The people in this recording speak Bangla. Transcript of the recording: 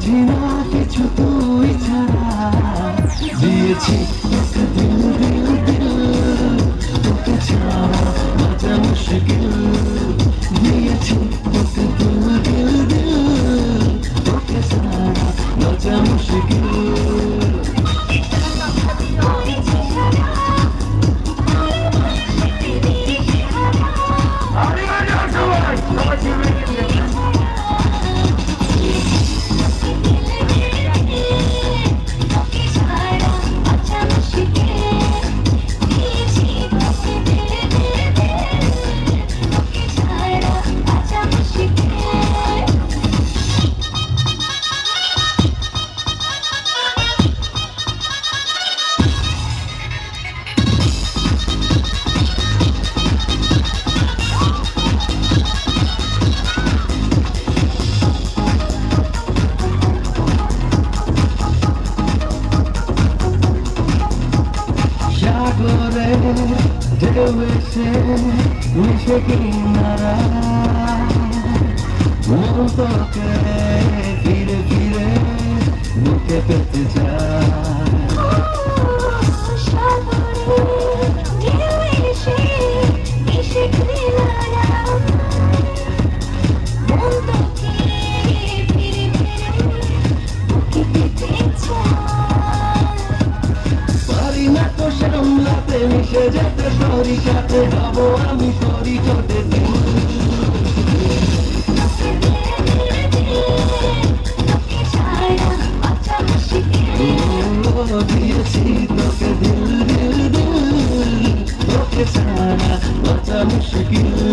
বুঝি না কিছু তুই ছাড়া। দিয়েছি ঢেউ মিশে কিনারা মন তোকে ফিরে ফিরে বুকে পেতে চায়। মিশে যেতে সরি সাথে যাব আমি সরি চোটে দিয়েছি তোকে দিল দিল দিল তোকে সারা বাঁচা মুশকিল